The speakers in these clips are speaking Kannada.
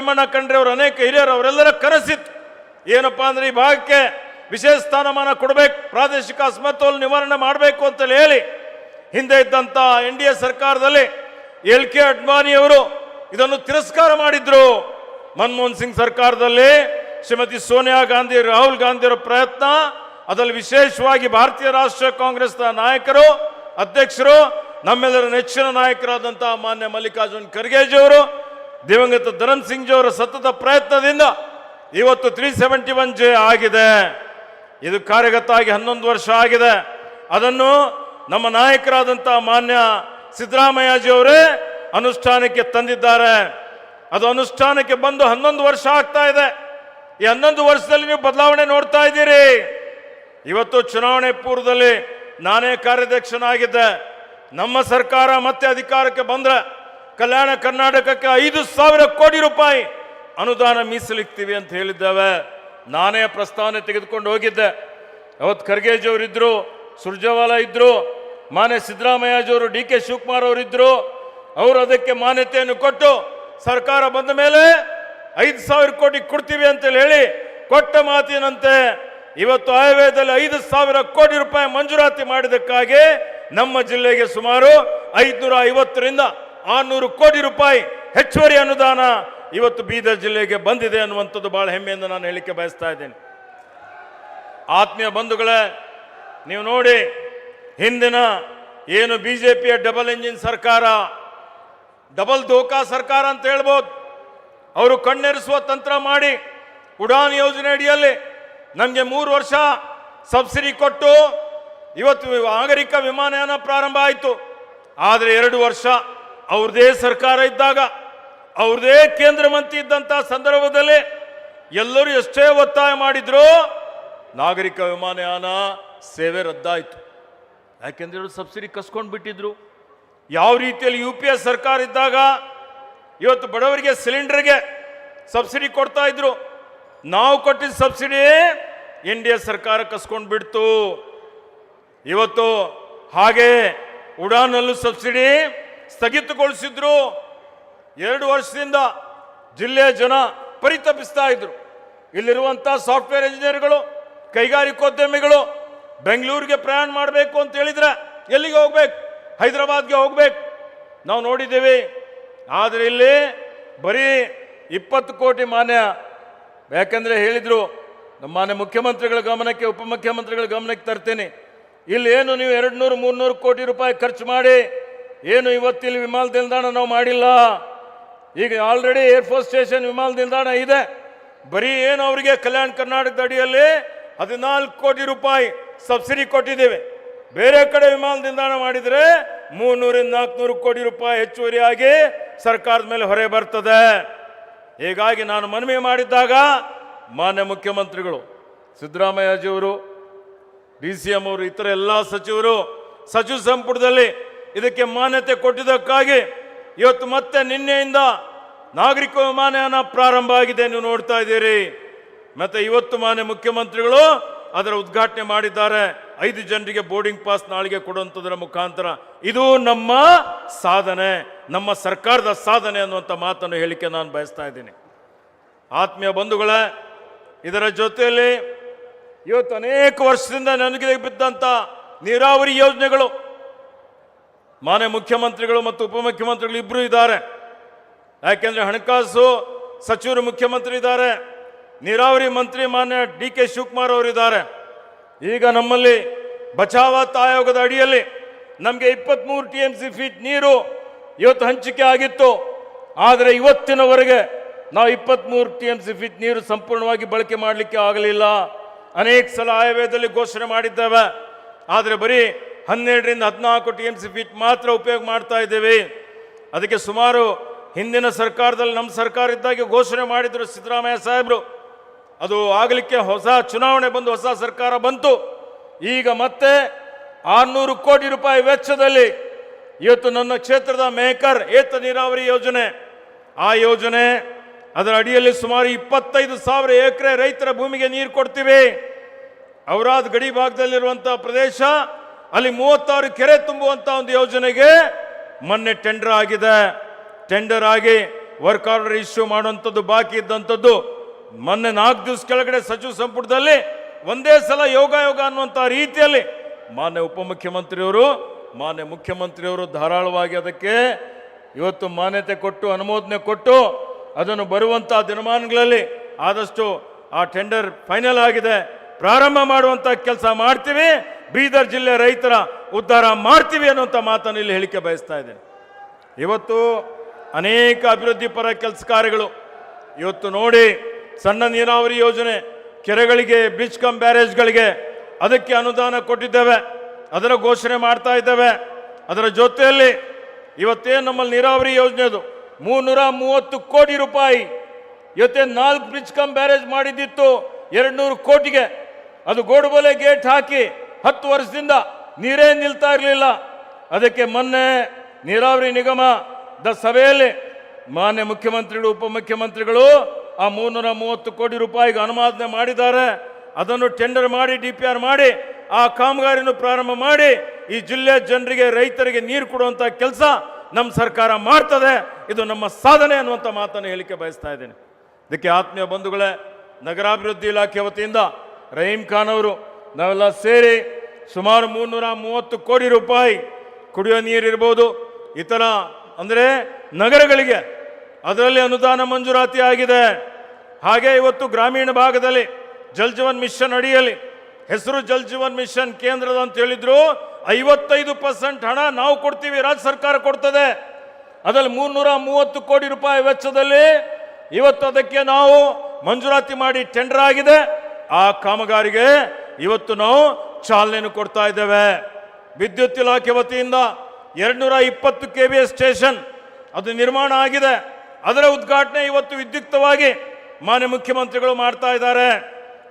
ತಿಮ್ಮಣ್ಣ ಕಂಡ್ರೆ ಅವರು ಅನೇಕ ಹಿರಿಯರು ಅವರೆಲ್ಲರ ಕನಸಿತ್ತು ಏನಪ್ಪಾ ಅಂದ್ರೆ ಈ ಭಾಗಕ್ಕೆ ವಿಶೇಷ ಸ್ಥಾನಮಾನ ಕೊಡಬೇಕು, ಪ್ರಾದೇಶಿಕ ಅಸಮತೋಲ ನಿವಾರಣೆ ಮಾಡಬೇಕು ಅಂತ ಹೇಳಿ, ಹಿಂದೆ ಇದ್ದಂತ ಎನ್ ಡಿ ಎ ಸರ್ಕಾರದಲ್ಲಿ ಎಲ್ ಕೆ ಅಡ್ವಾಣಿಯವರು ಇದನ್ನು ತಿರಸ್ಕಾರ ಮಾಡಿದ್ರು. ಮನಮೋಹನ್ ಸಿಂಗ್ ಸರ್ಕಾರದಲ್ಲಿ, ಶ್ರೀಮತಿ ಸೋನಿಯಾ ಗಾಂಧಿ, ರಾಹುಲ್ ಗಾಂಧಿಯವರ ಪ್ರಯತ್ನ, ಅದರಲ್ಲಿ ವಿಶೇಷವಾಗಿ ಭಾರತೀಯ ರಾಷ್ಟ್ರೀಯ ಕಾಂಗ್ರೆಸ್ನ ನಾಯಕರು, ಅಧ್ಯಕ್ಷರು, ನಮ್ಮೆಲ್ಲರ ನೆಚ್ಚಿನ ನಾಯಕರಾದಂತಹ ಮಾನ್ಯ ಮಲ್ಲಿಕಾರ್ಜುನ್ ಖರ್ಗೆಜಿ ಅವರು ದಿವಂಗತ ಧರನ್ ಸಿಂಗ್ ಜಿ ಅವರ ಸತತ ಪ್ರಯತ್ನದಿಂದ ಇವತ್ತು ತ್ರೀ ಸೆವೆಂಟಿ ಒನ್ ಜೆ ಆಗಿದೆ. ಇದು ಕಾರ್ಯಗತ ಆಗಿ ಹನ್ನೊಂದು ವರ್ಷ ಆಗಿದೆ. ಅದನ್ನು ನಮ್ಮ ನಾಯಕರಾದಂಥ ಮಾನ್ಯ ಸಿದ್ದರಾಮಯ್ಯಜಿ ಅವರೇ ಅನುಷ್ಠಾನಕ್ಕೆ ತಂದಿದ್ದಾರೆ. ಅದು ಅನುಷ್ಠಾನಕ್ಕೆ ಬಂದು ಹನ್ನೊಂದು ವರ್ಷ ಆಗ್ತಾ ಇದೆ. ಈ ಹನ್ನೊಂದು ವರ್ಷದಲ್ಲಿ ನೀವು ಬದಲಾವಣೆ ನೋಡ್ತಾ ಇದ್ದೀರಿ. ಇವತ್ತು ಚುನಾವಣೆ ಪೂರ್ವದಲ್ಲಿ ನಾನೇ ಕಾರ್ಯಾಧ್ಯಕ್ಷನಾಗಿದ್ದೆ ನಮ್ಮ ಸರ್ಕಾರ ಮತ್ತೆ ಅಧಿಕಾರಕ್ಕೆ ಬಂದ್ರೆ ಕಲ್ಯಾಣ ಕರ್ನಾಟಕಕ್ಕೆ ಐದು ಸಾವಿರ ಕೋಟಿ ರೂಪಾಯಿ ಅನುದಾನ ಮೀಸಲಿಕ್ತೀವಿ ಅಂತ ಹೇಳಿದ್ದೇವೆ. ನಾನೇ ಪ್ರಸ್ತಾವನೆ ತೆಗೆದುಕೊಂಡು ಹೋಗಿದ್ದೆ. ಅವತ್ತು ಖರ್ಗೆಜಿ ಇದ್ದರು ಸುರ್ಜವಾಲಾ ಇದ್ದರು ಮಾನ್ಯ ಸಿದ್ದರಾಮಯ್ಯಜಿಯವರು ಡಿ ಕೆ ಶಿವಕುಮಾರ್ ಅವರಿದ್ರು ಅವರು ಅದಕ್ಕೆ ಮಾನ್ಯತೆಯನ್ನು ಕೊಟ್ಟು ಸರ್ಕಾರ ಬಂದ ಮೇಲೆ ಐದು ಸಾವಿರ ಕೋಟಿ ಕೊಡ್ತೀವಿ ಅಂತೇಳಿ ಹೇಳಿ ಕೊಟ್ಟ ಮಾತಿನಂತೆ ಇವತ್ತು ಆಯವ್ಯಯದಲ್ಲಿ ಐದು ಸಾವಿರ ಕೋಟಿ ರೂಪಾಯಿ ಮಂಜೂರಾತಿ ಮಾಡಿದ್ದಕ್ಕಾಗಿ ನಮ್ಮ ಜಿಲ್ಲೆಗೆ ಸುಮಾರು ಐದುನೂರ ಐವತ್ತರಿಂದ ಆರ್ನೂರು ಕೋಟಿ ರೂಪಾಯಿ ಹೆಚ್ಚುವರಿ ಅನುದಾನ ಇವತ್ತು ಬೀದರ್ ಜಿಲ್ಲೆಗೆ ಬಂದಿದೆ ಅನ್ನುವಂಥದ್ದು ಬಹಳ ಹೆಮ್ಮೆಯಿಂದ ನಾನು ಹೇಳಿಕೆ ಬಯಸ್ತಾ ಇದ್ದೇನೆ. ಆತ್ಮೀಯ ಬಂಧುಗಳೇ, ನೀವು ನೋಡಿ, ಹಿಂದಿನ ಏನು ಬಿ ಜೆ ಪಿಯ ಡಬಲ್ ಇಂಜಿನ್ ಸರ್ಕಾರ, ಡಬಲ್ ದೋಕಾ ಸರ್ಕಾರ ಅಂತ ಹೇಳ್ಬೋದು. ಅವರು ಕಣ್ಣೆರಿಸುವ ತಂತ್ರ ಮಾಡಿ ಉಡಾನ್ ಯೋಜನೆ ಅಡಿಯಲ್ಲಿ ನಮಗೆ ಮೂರು ವರ್ಷ ಸಬ್ಸಿಡಿ ಕೊಟ್ಟು ಇವತ್ತು ನಾಗರಿಕ ವಿಮಾನಯಾನ ಪ್ರಾರಂಭ ಆಯಿತು. ಆದರೆ ಎರಡು ವರ್ಷ ಅವ್ರದೇ ಸರ್ಕಾರ ಇದ್ದಾಗ, ಅವ್ರದೇ ಕೇಂದ್ರ ಮಂತ್ರಿ ಇದ್ದಂಥ ಸಂದರ್ಭದಲ್ಲಿ ಎಲ್ಲರೂ ಎಷ್ಟೇ ಒತ್ತಾಯ ಮಾಡಿದ್ರು ನಾಗರಿಕ ವಿಮಾನಯಾನ ಸೇವೆ ರದ್ದಾಯಿತು. ಯಾಕೆಂದ್ರೆ ಇವರು ಸಬ್ಸಿಡಿ ಕಸ್ಕೊಂಡು ಬಿಟ್ಟಿದ್ರು. ಯಾವ ರೀತಿಯಲ್ಲಿ ಯು ಪಿ ಎಸ್ ಸರ್ಕಾರ ಇದ್ದಾಗ ಇವತ್ತು ಬಡವರಿಗೆ ಸಿಲಿಂಡರ್ಗೆ ಸಬ್ಸಿಡಿ ಕೊಡ್ತಾ ಇದ್ರು. ನಾವು ಕೊಟ್ಟಿದ್ದ ಸಬ್ಸಿಡಿ ಎನ್ ಡಿ ಎ ಸರ್ಕಾರ ಕಸ್ಕೊಂಡು ಬಿಡ್ತು. ಇವತ್ತು ಹಾಗೆ ಉಡಾನಲ್ಲೂ ಸಬ್ಸಿಡಿ ಸ್ಥಗಿತಗೊಳಿಸಿದ್ರು. ಎರಡು ವರ್ಷದಿಂದ ಜಿಲ್ಲೆಯ ಜನ ಪರಿತಪಿಸ್ತಾ ಇದ್ರು. ಇಲ್ಲಿರುವಂಥ ಸಾಫ್ಟ್ವೇರ್ ಇಂಜಿನಿಯರ್ಗಳು, ಕೈಗಾರಿಕೋದ್ಯಮಿಗಳು ಬೆಂಗಳೂರಿಗೆ ಪ್ರಯಾಣ ಮಾಡಬೇಕು ಅಂತ ಹೇಳಿದ್ರೆ ಎಲ್ಲಿಗೆ ಹೋಗ್ಬೇಕು? ಹೈದರಾಬಾದ್ಗೆ ಹೋಗ್ಬೇಕು. ನಾವು ನೋಡಿದ್ದೀವಿ. ಆದರೆ ಇಲ್ಲಿ ಬರೀ ಇಪ್ಪತ್ತು ಕೋಟಿ ಮಾನ್ಯ, ಯಾಕಂದ್ರೆ ಹೇಳಿದ್ರು, ನಮ್ಮ ಮಾನ್ಯ ಮುಖ್ಯಮಂತ್ರಿಗಳ ಗಮನಕ್ಕೆ, ಉಪಮುಖ್ಯಮಂತ್ರಿಗಳ ಗಮನಕ್ಕೆ ತರ್ತೇನೆ. ಇಲ್ಲಿ ಏನು ನೀವು ಎರಡು ನೂರು ಮೂರ್ನೂರು ಕೋಟಿ ರೂಪಾಯಿ ಖರ್ಚು ಮಾಡಿ ಏನು ಇವತ್ತಿಲ್ಲಿ ವಿಮಾನ ನಿಲ್ದಾಣ ನಾವು ಮಾಡಿಲ್ಲ? ಈಗ ಆಲ್ರೆಡಿ ಏರ್ಫೋರ್ಸ್ ಸ್ಟೇಷನ್ ವಿಮಾನ ನಿಲ್ದಾಣ ಇದೆ. ಬರೀ ಏನು ಅವರಿಗೆ ಕಲ್ಯಾಣ ಕರ್ನಾಟಕದ ಅಡಿಯಲ್ಲಿ ಹದಿನಾಲ್ಕು ಕೋಟಿ ರೂಪಾಯಿ ಸಬ್ಸಿಡಿ ಕೊಟ್ಟಿದ್ದೇವೆ. ಬೇರೆ ಕಡೆ ವಿಮಾನ ನಿಲ್ದಾಣ ಮಾಡಿದರೆ ಮೂರ್ನೂರಿಂದ ನಾಲ್ಕುನೂರು ಕೋಟಿ ರೂಪಾಯಿ ಹೆಚ್ಚುವರಿಯಾಗಿ ಸರ್ಕಾರದ ಮೇಲೆ ಹೊರೆ ಬರ್ತದೆ. ಹೀಗಾಗಿ ನಾನು ಮನವಿ ಮಾಡಿದ್ದಾಗ ಮಾನ್ಯ ಮುಖ್ಯಮಂತ್ರಿಗಳು, ಸಿದ್ದರಾಮಯ್ಯಜಿಯವರು, ಡಿ ಸಿ ಎಂ ಅವರು, ಇತರ ಎಲ್ಲ ಸಚಿವರು, ಸಚಿವ ಸಂಪುಟದಲ್ಲಿ ಇದಕ್ಕೆ ಮಾನ್ಯತೆ ಕೊಟ್ಟಿದ್ದಕ್ಕಾಗಿ ಇವತ್ತು ಮತ್ತೆ ನಿನ್ನೆಯಿಂದ ನಾಗರಿಕ ವಿಮಾನಯಾನ ಪ್ರಾರಂಭ ಆಗಿದೆ ನೀವು ನೋಡ್ತಾ ಇದ್ದೀರಿ. ಮತ್ತೆ ಇವತ್ತು ಮಾನ್ಯ ಮುಖ್ಯಮಂತ್ರಿಗಳು ಅದರ ಉದ್ಘಾಟನೆ ಮಾಡಿದ್ದಾರೆ. ಐದು ಜನರಿಗೆ ಬೋರ್ಡಿಂಗ್ ಪಾಸ್ ನಾಳೆಗೆ ಕೊಡುವಂಥದ್ರ ಮುಖಾಂತರ. ಇದು ನಮ್ಮ ಸಾಧನೆ, ನಮ್ಮ ಸರ್ಕಾರದ ಸಾಧನೆ ಅನ್ನುವಂಥ ಮಾತನ್ನು ಹೇಳಿಕೆ ನಾನು ಬಯಸ್ತಾ ಇದ್ದೀನಿ. ಆತ್ಮೀಯ ಬಂಧುಗಳೇ, ಇದರ ಜೊತೆಯಲ್ಲಿ ಇವತ್ತು ಅನೇಕ ವರ್ಷದಿಂದ ನನಗೆ ಬಿದ್ದಂಥ ನೀರಾವರಿ ಯೋಜನೆಗಳು ಮಾನ್ಯ ಮುಖ್ಯಮಂತ್ರಿಗಳು ಮತ್ತು ಉಪಮುಖ್ಯಮಂತ್ರಿಗಳು ಇಬ್ಬರು ಇದ್ದಾರೆ. ಯಾಕೆಂದ್ರೆ ಹಣಕಾಸು ಸಚಿವರು ಮುಖ್ಯಮಂತ್ರಿ ಇದ್ದಾರೆ. ನೀರಾವರಿ ಮಂತ್ರಿ ಮಾನ್ಯ ಡಿ ಕೆ ಶಿವಕುಮಾರ್ ಅವರಿದ್ದಾರೆ ಈಗ ನಮ್ಮಲ್ಲಿ ಬಚಾವತ್ ಆಯೋಗದ ಅಡಿಯಲ್ಲಿ ನಮಗೆ ಇಪ್ಪತ್ತ್ಮೂರು ಟಿ ಎಂ ಸಿ ಫೀಟ್ ನೀರು ಇವತ್ತು ಹಂಚಿಕೆ ಆಗಿತ್ತು. ಆದರೆ ಇವತ್ತಿನವರೆಗೆ ನಾವು ಇಪ್ಪತ್ತ್ಮೂರು ಟಿ ಎಂ ಸಿ ಫೀಟ್ ನೀರು ಸಂಪೂರ್ಣವಾಗಿ ಬಳಕೆ ಮಾಡಲಿಕ್ಕೆ ಆಗಲಿಲ್ಲ. ಅನೇಕ ಸಲ ಆಯವ್ಯಯದಲ್ಲಿ ಘೋಷಣೆ ಮಾಡಿದ್ದೇವೆ. ಆದರೆ ಬರೀ ಹನ್ನೆರಡರಿಂದ ಹದಿನಾಲ್ಕು ಟಿ ಎಂ ಸಿ ಫೀಟ್ ಮಾತ್ರ ಉಪಯೋಗ ಮಾಡ್ತಾ ಇದ್ದೇವೆ. ಅದಕ್ಕೆ ಸುಮಾರು ಹಿಂದಿನ ಸರ್ಕಾರದಲ್ಲಿ ನಮ್ಮ ಸರ್ಕಾರ ಇದ್ದಾಗೆ ಘೋಷಣೆ ಮಾಡಿದರು ಸಿದ್ದರಾಮಯ್ಯ ಸಾಹೇಬರು. ಅದು ಆಗಲಿಕ್ಕೆ ಹೊಸ ಚುನಾವಣೆ ಬಂದು ಹೊಸ ಸರ್ಕಾರ ಬಂತು. ಈಗ ಮತ್ತೆ ಆರುನೂರು ಕೋಟಿ ರೂಪಾಯಿ ವೆಚ್ಚದಲ್ಲಿ ಇವತ್ತು ನನ್ನ ಕ್ಷೇತ್ರದ ಮೇಕರ್ ಏತ ನೀರಾವರಿ ಯೋಜನೆ. ಆ ಯೋಜನೆ ಅದರ ಅಡಿಯಲ್ಲಿ ಸುಮಾರು ಇಪ್ಪತ್ತೈದು ಸಾವಿರ ಎಕರೆ ರೈತರ ಭೂಮಿಗೆ ನೀರು ಕೊಡ್ತೀವಿ. ಅವರಾದ ಗಡಿ ಭಾಗದಲ್ಲಿರುವಂಥ ಪ್ರದೇಶ ಅಲ್ಲಿ ಮೂವತ್ತಾರು ಕೆರೆ ತುಂಬುವಂಥ ಒಂದು ಯೋಜನೆಗೆ ಮೊನ್ನೆ ಟೆಂಡರ್ ಆಗಿದೆ. ಟೆಂಡರ್ ಆಗಿ ವರ್ಕ್ ಆರ್ಡರ್ ಇಶ್ಯೂ ಮಾಡುವಂಥದ್ದು ಬಾಕಿ ಇದ್ದಂಥದ್ದು. ಮೊನ್ನೆ ನಾಲ್ಕು ದಿವಸ ಕೆಳಗಡೆ ಸಚಿವ ಸಂಪುಟದಲ್ಲಿ ಒಂದೇ ಸಲ ಯೋಗ ಯೋಗ ಅನ್ನುವಂಥ ರೀತಿಯಲ್ಲಿ ಮಾನ್ಯ ಉಪಮುಖ್ಯಮಂತ್ರಿಯವರು, ಮಾನ್ಯ ಮುಖ್ಯಮಂತ್ರಿಯವರು ಧಾರಾಳವಾಗಿ ಅದಕ್ಕೆ ಇವತ್ತು ಮಾನ್ಯತೆ ಕೊಟ್ಟು, ಅನುಮೋದನೆ ಕೊಟ್ಟು, ಅದನ್ನು ಬರುವಂಥ ದಿನಮಾನಗಳಲ್ಲಿ ಆದಷ್ಟು ಆ ಟೆಂಡರ್ ಫೈನಲ್ ಆಗಿದೆ. ಪ್ರಾರಂಭ ಮಾಡುವಂಥ ಕೆಲಸ ಮಾಡ್ತೀವಿ. ಬೀದರ್ ಜಿಲ್ಲೆ ರೈತರ ಉದ್ಧಾರ ಮಾಡ್ತೀವಿ ಅನ್ನುವಂಥ ಮಾತನ್ನು ಇಲ್ಲಿ ಹೇಳಿಕೆ ಬಯಸ್ತಾ ಇದ್ದೇನೆ. ಇವತ್ತು ಅನೇಕ ಅಭಿವೃದ್ಧಿ ಪರ ಕೆಲಸ ಕಾರ್ಯಗಳು. ಇವತ್ತು ನೋಡಿ ಸಣ್ಣ ನೀರಾವರಿ ಯೋಜನೆ ಕೆರೆಗಳಿಗೆ ಬ್ರಿಡ್ಜ್ ಕಮ್ ಬ್ಯಾರೇಜ್ಗಳಿಗೆ ಅದಕ್ಕೆ ಅನುದಾನ ಕೊಟ್ಟಿದ್ದೇವೆ. ಅದರ ಘೋಷಣೆ ಮಾಡ್ತಾ ಇದ್ದೇವೆ. ಅದರ ಜೊತೆಯಲ್ಲಿ ಇವತ್ತೇನು ನಮ್ಮಲ್ಲಿ ನೀರಾವರಿ ಯೋಜನೆ ಅದು? ಮೂನ್ನೂರ ಮೂವತ್ತು ಕೋಟಿ ರೂಪಾಯಿ. ಇವತ್ತೇ ನಾಲ್ಕು ಬ್ರಿಡ್ಜ್ ಕಮ್ ಬ್ಯಾರೇಜ್ ಮಾಡಿದ್ದಿತ್ತು. ಎರಡು ನೂರು ಕೋಟಿಗೆ. ಅದು ಗೋಡುಬಲೆ ಗೇಟ್ ಹಾಕಿ ಹತ್ತು ವರ್ಷದಿಂದ ನೀರೇ ನಿಲ್ತಾ ಇರಲಿಲ್ಲ. ಅದಕ್ಕೆ ಮೊನ್ನೆ ನೀರಾವರಿ ನಿಗಮದ ಸಭೆಯಲ್ಲಿ ಮಾನ್ಯ ಮುಖ್ಯಮಂತ್ರಿಗಳು, ಉಪಮುಖ್ಯಮಂತ್ರಿಗಳು ಆ ಮೂನ್ನೂರ ಮೂವತ್ತು ಕೋಟಿ ರೂಪಾಯಿಗೆ ಅನುಮೋದನೆ ಮಾಡಿದ್ದಾರೆ. ಅದನ್ನು ಟೆಂಡರ್ ಮಾಡಿ, ಡಿ ಪಿ ಆರ್ ಮಾಡಿ, ಆ ಕಾಮಗಾರಿಯನ್ನು ಪ್ರಾರಂಭ ಮಾಡಿ, ಈ ಜಿಲ್ಲೆಯ ಜನರಿಗೆ, ರೈತರಿಗೆ ನೀರು ಕೊಡುವಂಥ ಕೆಲಸ ನಮ್ಮ ಸರ್ಕಾರ ಮಾಡ್ತದೆ. ಇದು ನಮ್ಮ ಸಾಧನೆ ಅನ್ನುವಂಥ ಮಾತನ್ನು ಹೇಳಿಕೆ ಬಯಸ್ತಾ ಇದ್ದೇನೆ. ಇದಕ್ಕೆ ಆತ್ಮೀಯ ಬಂಧುಗಳೇ, ನಗರಾಭಿವೃದ್ಧಿ ಇಲಾಖೆ ವತಿಯಿಂದ ರಹೀಂ ಖಾನ್ ಅವರು ನಾವೆಲ್ಲ ಸೇರಿ ಸುಮಾರು ಮುನ್ನೂರ ಮೂವತ್ತು ಕೋಟಿ ರೂಪಾಯಿ ಕುಡಿಯೋ ನೀರಿರ್ಬೋದು ಇತರ ಅಂದರೆ ನಗರಗಳಿಗೆ. ಅದರಲ್ಲಿ ಅನುದಾನ ಮಂಜೂರಾತಿ ಆಗಿದೆ. ಹಾಗೆ ಇವತ್ತು ಗ್ರಾಮೀಣ ಭಾಗದಲ್ಲಿ ಜಲ್ ಜೀವನ್ ಮಿಷನ್ ಅಡಿಯಲ್ಲಿ ಹೆಸರು ಜಲ್ ಜೀವನ್ ಮಿಷನ್ ಕೇಂದ್ರದ ಅಂತ ಹೇಳಿದ್ರು, ಐವತ್ತೈದು ಪರ್ಸೆಂಟ್ ಹಣ ನಾವು ಕೊಡ್ತೀವಿ, ರಾಜ್ಯ ಸರ್ಕಾರ ಕೊಡ್ತದೆ. ಅದರಲ್ಲಿ ಮೂನ್ನೂರ ಮೂವತ್ತು ಕೋಟಿ ರೂಪಾಯಿ ವೆಚ್ಚದಲ್ಲಿ ಇವತ್ತು ಅದಕ್ಕೆ ನಾವು ಮಂಜೂರಾತಿ ಮಾಡಿ ಟೆಂಡರ್ ಆಗಿದೆ. ಆ ಕಾಮಗಾರಿಗೆ ಇವತ್ತು ನಾವು ಚಾಲನೆಯನ್ನು ಕೊಡ್ತಾ ಇದ್ದೇವೆ. ವಿದ್ಯುತ್ ಇಲಾಖೆ ವತಿಯಿಂದ ಎರಡ್ನೂರ ಇಪ್ಪತ್ತು ಕೆ ವಿ ಸ್ಟೇಷನ್ ಅದು ನಿರ್ಮಾಣ ಆಗಿದೆ. ಅದರ ಉದ್ಘಾಟನೆ ಇವತ್ತು ವಿದ್ಯುಕ್ತವಾಗಿ ಮಾನ್ಯ ಮುಖ್ಯಮಂತ್ರಿಗಳು ಮಾಡ್ತಾ ಇದ್ದಾರೆ.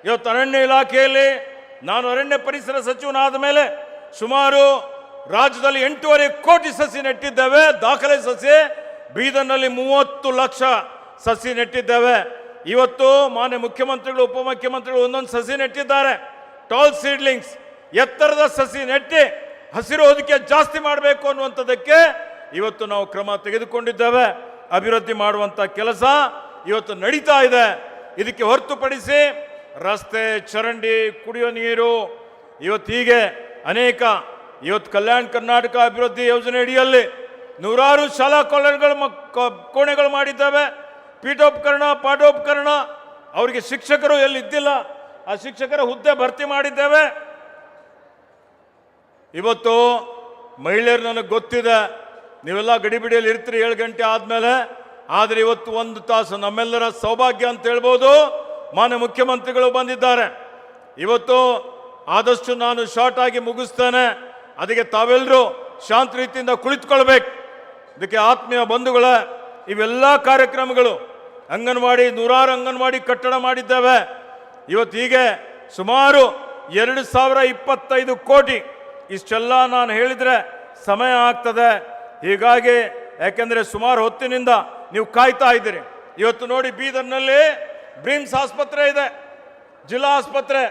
ಇವತ್ತು ಅರಣ್ಯ ಇಲಾಖೆಯಲ್ಲಿ ನಾನು ಅರಣ್ಯ ಪರಿಸರ ಸಚಿವನಾದ ಮೇಲೆ ಸುಮಾರು ರಾಜ್ಯದಲ್ಲಿ ಎಂಟೂವರೆ ಕೋಟಿ ಸಸಿ ನೆಟ್ಟಿದ್ದೇವೆ. ದಾಖಲೆ ಸಸಿ, ಬೀದರ್ನಲ್ಲಿ ಮೂವತ್ತು ಲಕ್ಷ ಸಸಿ ನೆಟ್ಟಿದ್ದೇವೆ. ಇವತ್ತು ಮಾನ್ಯ ಮುಖ್ಯಮಂತ್ರಿಗಳು, ಉಪಮುಖ್ಯಮಂತ್ರಿಗಳು ಒಂದೊಂದು ಸಸಿ ನೆಟ್ಟಿದ್ದಾರೆ. ಟಾಲ್ ಸೀಡ್ಲಿಂಗ್ಸ್ ಎತ್ತರದ ಸಸಿ ನೆಟ್ಟಿ ಹಸಿರು ಹೊದಿಕೆ ಜಾಸ್ತಿ ಮಾಡಬೇಕು ಅನ್ನುವಂಥದ್ದಕ್ಕೆ ಇವತ್ತು ನಾವು ಕ್ರಮ ತೆಗೆದುಕೊಂಡಿದ್ದೇವೆ. ಅಭಿವೃದ್ಧಿ ಮಾಡುವಂಥ ಕೆಲಸ ಇವತ್ತು ನಡೀತಾ ಇದೆ. ಇದಕ್ಕೆ ಹೊರತುಪಡಿಸಿ ರಸ್ತೆ, ಚರಂಡಿ, ಕುಡಿಯೋ ನೀರು, ಇವತ್ತು ಹೀಗೆ ಅನೇಕ, ಇವತ್ತು ಕಲ್ಯಾಣ ಕರ್ನಾಟಕ ಅಭಿವೃದ್ಧಿ ಯೋಜನೆ ಅಡಿಯಲ್ಲಿ ನೂರಾರು ಶಾಲಾ ಕಾಲೇಜುಗಳು ಕೋಣೆಗಳು ಮಾಡಿದ್ದಾವೆ. ಪೀಠೋಪಕರಣ, ಪಾಠೋಪಕರಣ, ಅವರಿಗೆ ಶಿಕ್ಷಕರು ಎಲ್ಲಿ ಇದ್ದಿಲ್ಲ ಆ ಶಿಕ್ಷಕರ ಹುದ್ದೆ ಭರ್ತಿ ಮಾಡಿದ್ದೇವೆ. ಇವತ್ತು ಮಹಿಳೆಯರು ನನಗೆ ಗೊತ್ತಿದೆ, ನೀವೆಲ್ಲ ಗಡಿಬಿಡಿಯಲ್ಲಿ ಇರ್ತೀರಿ ಏಳು ಗಂಟೆ ಆದಮೇಲೆ, ಆದರೆ ಇವತ್ತು ಒಂದು ತಾಸು ನಮ್ಮೆಲ್ಲರ ಸೌಭಾಗ್ಯ ಅಂತ ಹೇಳ್ಬೋದು. ಮಾನ್ಯ ಮುಖ್ಯಮಂತ್ರಿಗಳು ಬಂದಿದ್ದಾರೆ. ಇವತ್ತು ಆದಷ್ಟು ನಾನು ಶಾರ್ಟ್ ಆಗಿ ಮುಗಿಸ್ತೇನೆ. ಅದಕ್ಕೆ ತಾವೆಲ್ಲರೂ ಶಾಂತ ರೀತಿಯಿಂದ ಕುಳಿತುಕೊಳ್ಬೇಕು. ಇದಕ್ಕೆ ಆತ್ಮೀಯ ಬಂಧುಗಳ, ಇವೆಲ್ಲ ಕಾರ್ಯಕ್ರಮಗಳು ಅಂಗನವಾಡಿ, ನೂರಾರು ಅಂಗನವಾಡಿ ಕಟ್ಟಡ ಮಾಡಿದ್ದೇವೆ. ಇವತ್ತು ಹೀಗೆ ಸುಮಾರು ಎರಡು ಸಾವಿರ ಇಪ್ಪತ್ತೈದು ಕೋಟಿ ಇಷ್ಟೆಲ್ಲ ನಾನು ಹೇಳಿದರೆ ಸಮಯ ಆಗ್ತದೆ. ಹೀಗಾಗಿ ಯಾಕೆಂದರೆ ಸುಮಾರು ಹೊತ್ತಿನಿಂದ ನೀವು ಕಾಯ್ತಾ ಇದ್ದೀರಿ. ಇವತ್ತು ನೋಡಿ ಬೀದರ್ನಲ್ಲಿ ಬ್ರಿಮ್ಸ್ ಆಸ್ಪತ್ರೆ ಇದೆ, ಜಿಲ್ಲಾ ಆಸ್ಪತ್ರೆ.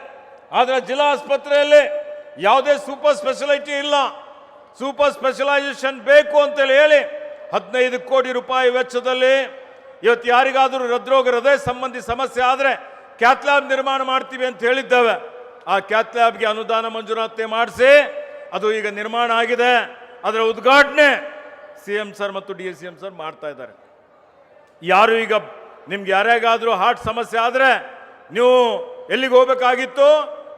ಆದರೆ ಜಿಲ್ಲಾ ಆಸ್ಪತ್ರೆಯಲ್ಲಿ ಯಾವುದೇ ಸೂಪರ್ ಸ್ಪೆಷಾಲಿಟಿ ಇಲ್ಲ. ಸೂಪರ್ ಸ್ಪೆಷಲೈಸೇಷನ್ ಬೇಕು ಅಂತೇಳಿ ಹೇಳಿ ಹದಿನೈದು ಕೋಟಿ ರೂಪಾಯಿ ವೆಚ್ಚದಲ್ಲಿ ಇವತ್ತು ಯಾರಿಗಾದರೂ ಹೃದ್ರೋಗ ಹೃದಯ ಸಂಬಂಧಿ ಸಮಸ್ಯೆ ಆದರೆ ಕ್ಯಾತ್ ಲ್ಯಾಬ್ ನಿರ್ಮಾಣ ಮಾಡ್ತೀವಿ ಅಂತ ಹೇಳಿದ್ದೇವೆ. ಆ ಕ್ಯಾತ್ ಲ್ಯಾಬ್ಗೆ ಅನುದಾನ ಮಂಜೂರಾತಿ ಮಾಡಿಸಿ, ಅದು ಈಗ ನಿರ್ಮಾಣ ಆಗಿದೆ. ಅದರ ಉದ್ಘಾಟನೆ ಸಿ ಎಂ ಸರ್ ಮತ್ತು ಡಿ ಸಿ ಎಂ ಸರ್ ಮಾಡ್ತಾ ಇದ್ದಾರೆ. ಯಾರು ಈಗ ನಿಮ್ಗೆ ಯಾರ್ಯಾಗಾದರೂ ಹಾರ್ಟ್ ಸಮಸ್ಯೆ ಆದರೆ ನೀವು ಎಲ್ಲಿಗೆ ಹೋಗ್ಬೇಕಾಗಿತ್ತು?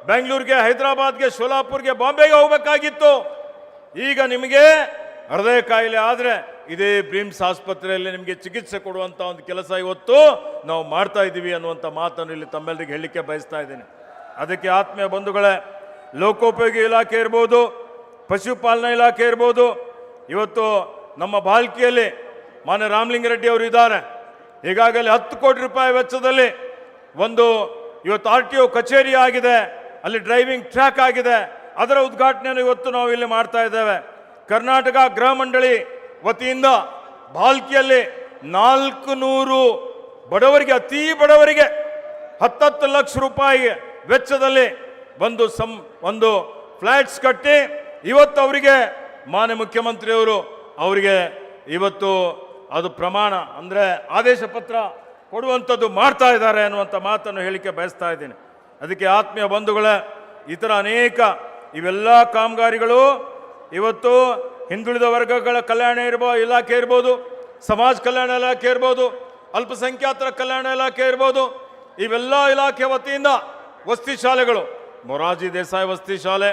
ಬೆಂಗಳೂರಿಗೆ, ಹೈದರಾಬಾದ್ಗೆ, ಸೋಲಾಪುರ್ಗೆ, ಬಾಂಬೆಗೆ ಹೋಗ್ಬೇಕಾಗಿತ್ತು. ಈಗ ನಿಮಗೆ ಹೃದಯ ಕಾಯಿಲೆ ಆದರೆ ಇದೇ ಬ್ರಿಮ್ಸ್ ಆಸ್ಪತ್ರೆಯಲ್ಲಿ ನಿಮಗೆ ಚಿಕಿತ್ಸೆ ಕೊಡುವಂಥ ಒಂದು ಕೆಲಸ ಇವತ್ತು ನಾವು ಮಾಡ್ತಾ ಇದ್ದೀವಿ ಅನ್ನುವಂಥ ಮಾತನ್ನು ಇಲ್ಲಿ ತಮ್ಮೆಲ್ಲರಿಗೆ ಹೇಳಲಿಕ್ಕೆ ಬಯಸ್ತಾ ಇದ್ದೀನಿ. ಅದಕ್ಕೆ ಆತ್ಮೀಯ ಬಂಧುಗಳೇ, ಲೋಕೋಪಯೋಗಿ ಇಲಾಖೆ ಇರ್ಬೋದು, ಪಶುಪಾಲನಾ ಇಲಾಖೆ ಇರ್ಬೋದು, ಇವತ್ತು ನಮ್ಮ ಬಾಲ್ಕಿಯಲ್ಲಿ ಮಾನ್ಯ ರಾಮಲಿಂಗರೆಡ್ಡಿ ಅವರು ಇದ್ದಾರೆ. ಈಗಾಗಲೇ ಹತ್ತು ಕೋಟಿ ರೂಪಾಯಿ ವೆಚ್ಚದಲ್ಲಿ ಒಂದು ಇವತ್ತು ಆರ್ ಟಿ ಒ ಕಚೇರಿ ಆಗಿದೆ, ಅಲ್ಲಿ ಡ್ರೈವಿಂಗ್ ಟ್ರ್ಯಾಕ್ ಆಗಿದೆ. ಅದರ ಉದ್ಘಾಟನೆಯನ್ನು ಇವತ್ತು ನಾವು ಇಲ್ಲಿ ಮಾಡ್ತಾ ಇದ್ದೇವೆ. ಕರ್ನಾಟಕ ಗೃಹ ಮಂಡಳಿ ವತಿಯಿಂದ ಬಾಲ್ಕಿಯಲ್ಲಿ ನಾಲ್ಕು ನೂರು ಬಡವರಿಗೆ, ಅತಿ ಬಡವರಿಗೆ ಹತ್ತತ್ತು ಲಕ್ಷ ರೂಪಾಯಿ ವೆಚ್ಚದಲ್ಲಿ ಒಂದು ಸಂ, ಒಂದು ಫ್ಲ್ಯಾಟ್ಸ್ ಕಟ್ಟಿ ಇವತ್ತು ಅವರಿಗೆ, ಮಾನ್ಯ ಮುಖ್ಯಮಂತ್ರಿಯವರು ಅವರಿಗೆ ಇವತ್ತು ಅದು ಪ್ರಮಾಣ ಅಂದರೆ ಆದೇಶ ಪತ್ರ ಕೊಡುವಂಥದ್ದು ಮಾಡ್ತಾ ಇದ್ದಾರೆ ಅನ್ನುವಂಥ ಮಾತನ್ನು ಹೇಳಿಕೆ ಬಯಸ್ತಾ ಇದ್ದೀನಿ. ಅದಕ್ಕೆ ಆತ್ಮೀಯ ಬಂಧುಗಳ, ಇತರ ಅನೇಕ ಇವೆಲ್ಲ ಕಾಮಗಾರಿಗಳು ಇವತ್ತು ಹಿಂದುಳಿದ ವರ್ಗಗಳ ಕಲ್ಯಾಣ ಇರ್ಬೋ, ಇಲಾಖೆ ಇರ್ಬೋದು, ಸಮಾಜ ಕಲ್ಯಾಣ ಇಲಾಖೆ ಇರ್ಬೋದು, ಅಲ್ಪಸಂಖ್ಯಾತರ ಕಲ್ಯಾಣ ಇಲಾಖೆ ಇರ್ಬೋದು, ಇವೆಲ್ಲ ಇಲಾಖೆ ವತಿಯಿಂದ ವಸತಿ ಶಾಲೆಗಳು. ಮೊರಾಜಿ ದೇಸಾಯಿ ವಸತಿ ಶಾಲೆ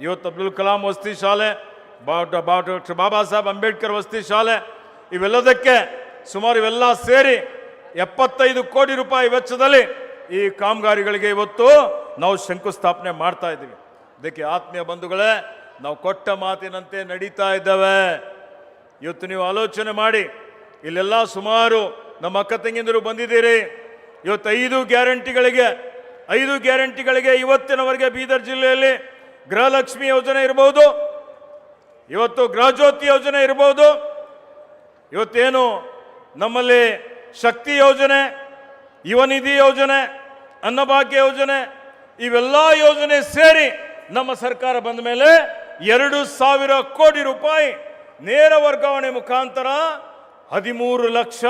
ಇವತ್ತು ಅಬ್ದುಲ್ ಕಲಾಂ ವಸತಿ ಶಾಲೆ ಬಾ- ಬಾ- ಡಾಕ್ಟರ್ ಬಾಬಾ ಸಾಹೇಬ್ ಅಂಬೇಡ್ಕರ್ ವಸತಿ ಶಾಲೆ, ಇವೆಲ್ಲದಕ್ಕೆ ಸುಮಾರು ಇವೆಲ್ಲ ಸೇರಿ ಎಪ್ಪತ್ತೈದು ಕೋಟಿ ರೂಪಾಯಿ ವೆಚ್ಚದಲ್ಲಿ ಈ ಕಾಮಗಾರಿಗಳಿಗೆ ಇವತ್ತು ನಾವು ಶಂಕುಸ್ಥಾಪನೆ ಮಾಡ್ತಾ ಇದ್ದೀವಿ. ಇದಕ್ಕೆ ಆತ್ಮೀಯ ಬಂಧುಗಳೇ ನಾವು ಕೊಟ್ಟ ಮಾತಿನಂತೆ ನಡೀತಾ ಇದ್ದಾವೆ. ಇವತ್ತು ನೀವು ಆಲೋಚನೆ ಮಾಡಿ, ಇಲ್ಲೆಲ್ಲ ಸುಮಾರು ನಮ್ಮ ಅಕ್ಕ ತಂಗಿಂದರು ಬಂದಿದ್ದೀರಿ. ಇವತ್ತು ಐದು ಗ್ಯಾರಂಟಿಗಳಿಗೆ ಐದು ಗ್ಯಾರಂಟಿಗಳಿಗೆ ಇವತ್ತಿನವರೆಗೆ ಬೀದರ್ ಜಿಲ್ಲೆಯಲ್ಲಿ ಗೃಹಲಕ್ಷ್ಮಿ ಯೋಜನೆ ಇರಬಹುದು ಇವತ್ತು ಗೃಹಜ್ಯೋತಿ ಯೋಜನೆ ಇರಬಹುದು ಇವತ್ತೇನು ನಮ್ಮಲ್ಲಿ ಶಕ್ತಿ ಯೋಜನೆ ಯುವನಿಧಿ ಯೋಜನೆ, ಅನ್ನಭಾಗ್ಯ ಯೋಜನೆ, ಇವೆಲ್ಲ ಯೋಜನೆ ಸೇರಿ ನಮ್ಮ ಸರ್ಕಾರ ಬಂದ ಮೇಲೆ ಎರಡು ಸಾವಿರ ಕೋಟಿ ರೂಪಾಯಿ ನೇರ ವರ್ಗಾವಣೆ ಮುಖಾಂತರ ಹದಿಮೂರು ಲಕ್ಷ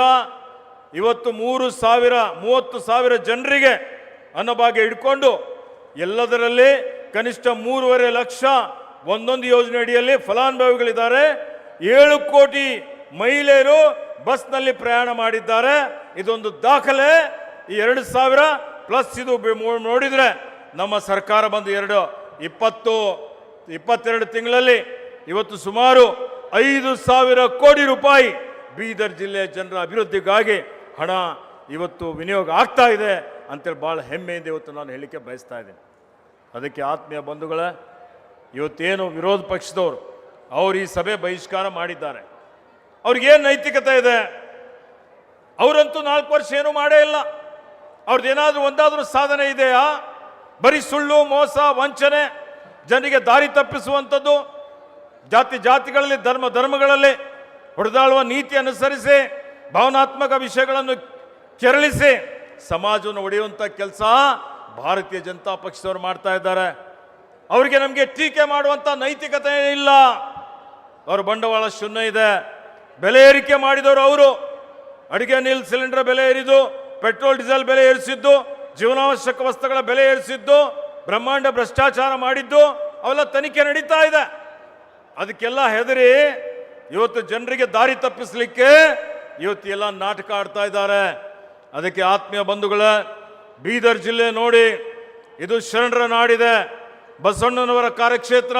ಇವತ್ತು ಮೂರು ಸಾವಿರ, ಮೂವತ್ತು ಸಾವಿರ ಜನರಿಗೆ ಅನ್ನಭಾಗ್ಯ ಹಿಡ್ಕೊಂಡು ಎಲ್ಲದರಲ್ಲಿ ಕನಿಷ್ಠ ಮೂರುವರೆ ಲಕ್ಷ ಒಂದೊಂದು ಯೋಜನೆ ಅಡಿಯಲ್ಲಿ ಫಲಾನುಭವಿಗಳಿದ್ದಾರೆ. ಏಳು ಕೋಟಿ ಮಹಿಳೆಯರು ಬಸ್ನಲ್ಲಿ ಪ್ರಯಾಣ ಮಾಡಿದ್ದಾರೆ. ಇದೊಂದು ದಾಖಲೆ. ಈ ಎರಡು ಸಾವಿರ ಪ್ಲಸ್ ಇದು ನೋಡಿದರೆ ನಮ್ಮ ಸರ್ಕಾರ ಬಂದು ಎರಡು, ಇಪ್ಪತ್ತು ಇಪ್ಪತ್ತೆರಡು ತಿಂಗಳಲ್ಲಿ ಇವತ್ತು ಸುಮಾರು ಐದು ಸಾವಿರ ಕೋಟಿ ರೂಪಾಯಿ ಬೀದರ್ ಜಿಲ್ಲೆಯ ಜನರ ಅಭಿವೃದ್ಧಿಗಾಗಿ ಹಣ ಇವತ್ತು ವಿನಿಯೋಗ ಆಗ್ತಾ ಇದೆ ಅಂತೇಳಿ ಭಾಳ ಹೆಮ್ಮೆಯಿಂದ ಇವತ್ತು ನಾನು ಹೇಳಲಿಕ್ಕೆ ಬಯಸ್ತಾ ಇದ್ದೀನಿ. ಅದಕ್ಕೆ ಆತ್ಮೀಯ ಬಂಧುಗಳೇ, ಇವತ್ತೇನು ವಿರೋಧ ಪಕ್ಷದವರು, ಅವರು ಈ ಸಭೆ ಬಹಿಷ್ಕಾರ ಮಾಡಿದ್ದಾರೆ. ಅವ್ರಿಗೇನು ನೈತಿಕತೆ ಇದೆ? ಅವರಂತೂ ನಾಲ್ಕು ವರ್ಷ ಏನೂ ಮಾಡೇ ಇಲ್ಲ. ಅವ್ರದ್ದು ಏನಾದರೂ ಒಂದಾದರೂ ಸಾಧನೆ ಇದೆಯಾ? ಬರೀ ಸುಳ್ಳು, ಮೋಸ, ವಂಚನೆ ಜನರಿಗೆ ದಾರಿ ತಪ್ಪಿಸುವಂಥದ್ದು. ಜಾತಿ ಜಾತಿಗಳಲ್ಲಿ, ಧರ್ಮ ಧರ್ಮಗಳಲ್ಲಿ ಹೊಡೆದಾಳುವ ನೀತಿ ಅನುಸರಿಸಿ, ಭಾವನಾತ್ಮಕ ವಿಷಯಗಳನ್ನು ಕೆರಳಿಸಿ ಸಮಾಜವನ್ನು ಒಡೆಯುವಂಥ ಕೆಲಸ ಭಾರತೀಯ ಜನತಾ ಪಕ್ಷದವರು ಮಾಡ್ತಾ ಇದ್ದಾರೆ. ಅವರಿಗೆ ನಮಗೆ ಟೀಕೆ ಮಾಡುವಂಥ ನೈತಿಕತೆ ಇಲ್ಲ. ಅವ್ರ ಬಂಡವಾಳ ಶೂನ್ಯ ಇದೆ. ಬೆಲೆ ಏರಿಕೆ ಮಾಡಿದವರು ಅವರು. ಅಡುಗೆ ನೀಲ್ ಸಿಲಿಂಡರ್ ಬೆಲೆ ಏರಿದು, ಪೆಟ್ರೋಲ್, ಡೀಸೆಲ್ ಬೆಲೆ ಏರಿಸಿದ್ದು, ಜೀವನಾವಶ್ಯಕ ವಸ್ತುಗಳ ಬೆಲೆ ಏರಿಸಿದ್ದು ಬ್ರಹ್ಮಾಂಡ ಭ್ರಷ್ಟಾಚಾರ ಮಾಡಿದ್ದು ಅವೆಲ್ಲ ತನಿಖೆ ನಡೀತಾ ಇದೆ. ಅದಕ್ಕೆಲ್ಲ ಹೆದರಿ ಇವತ್ತು ಜನರಿಗೆ ದಾರಿ ತಪ್ಪಿಸ್ಲಿಕ್ಕೆ ಇವತ್ತು ಎಲ್ಲ ನಾಟಕ ಆಡ್ತಾ ಇದ್ದಾರೆ. ಅದಕ್ಕೆ ಆತ್ಮೀಯ ಬಂಧುಗಳ, ಬೀದರ್ ಜಿಲ್ಲೆ ನೋಡಿ ಇದು ಶರಣರ ನಾಡಿದೆ. ಬಸವಣ್ಣನವರ ಕಾರ್ಯಕ್ಷೇತ್ರ,